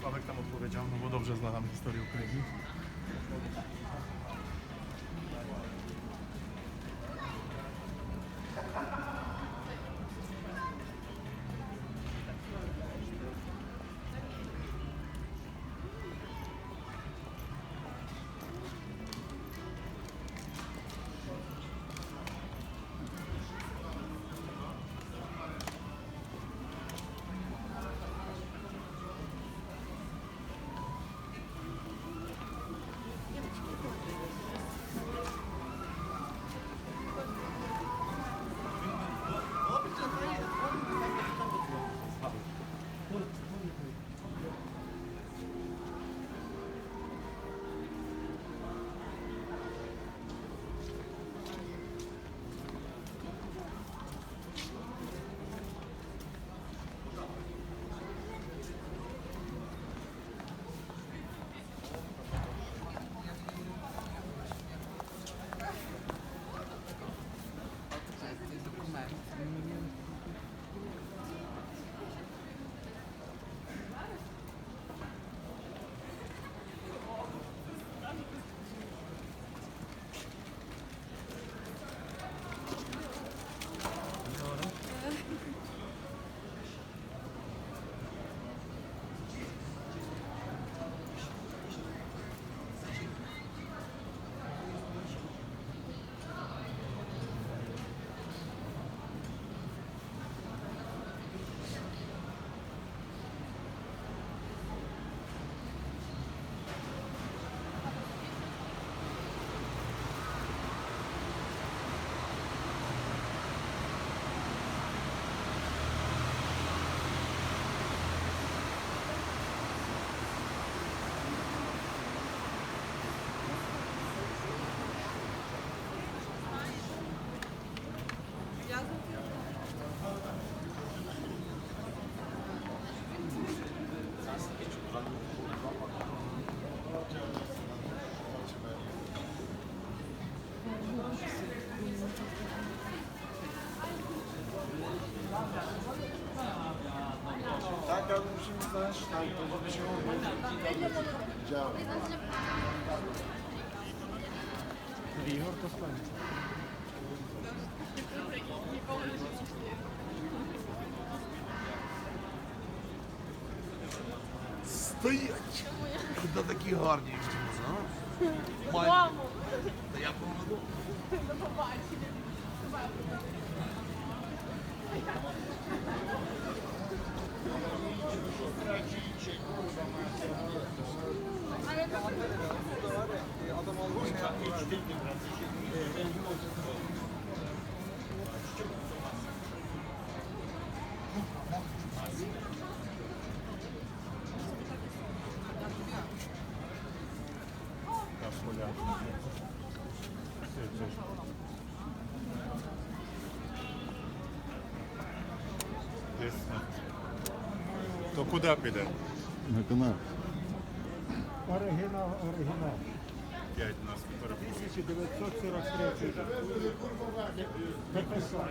Sławek tam odpowiedział, no bo dobrze zna nam historię Ukrainy. Ігор скаже. Стоять! Куди такі гарні чомусь, а? Мамо, Та я проведу. до побачення. Tragicie, То куди піде? На канал. Оригінал, оригінал. 5 нас перепустили. 1943 рік. Підписав.